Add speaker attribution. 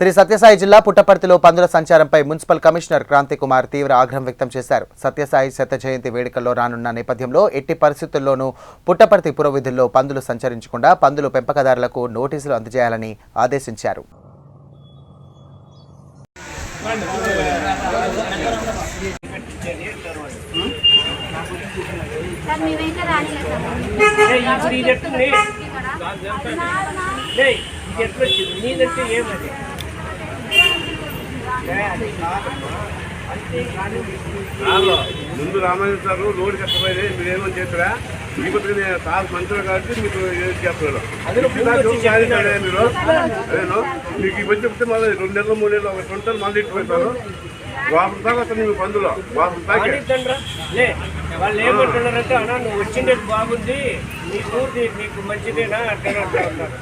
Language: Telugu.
Speaker 1: శ్రీ సత్యసాయి జిల్లా పుట్టపర్తిలో పందుల సంచారంపై మున్సిపల్ కమిషనర్ క్రాంతి కుమార్ తీవ్ర ఆగ్రహం వ్యక్తం చేశారు. సత్యసాయి శత జయంతి వేడుకల్లో రానున్న నేపథ్యంలో ఎట్టి పరిస్థితుల్లోనూ పుట్టపర్తి పురవిధుల్లో పందులు సంచరించకుండా పందులు పెంపకదారులకు నోటీసులు అందజేయాలని ఆదేశించారు.
Speaker 2: సార్ మేమైతే
Speaker 3: ముందు రామాయణ సార్ రోడ్డు కష్టపోయింది మీరు ఏమో చేస్తారా కొద్దిగా నేను సార్ మంచిగా కాబట్టి మీకు నాకు. సార్ మీరు. అదేను? మీకు ఇవి చెప్తే మళ్ళీ రెండు నెలలు మూడు నెలలు ఒక ట్వంటల్ మళ్ళీ ఇట్టుకుంటారు వాపసు దాకా వస్తాను మీకు పందులో. వాపసు దాకా.
Speaker 4: వాళ్ళు ఏమంటున్నారంటే అన్నా నువ్వు వచ్చిండేది బాగుంది. నీ ఊరిది నీకు మంచిదేనా? అట్లా అంటా ఉంటారు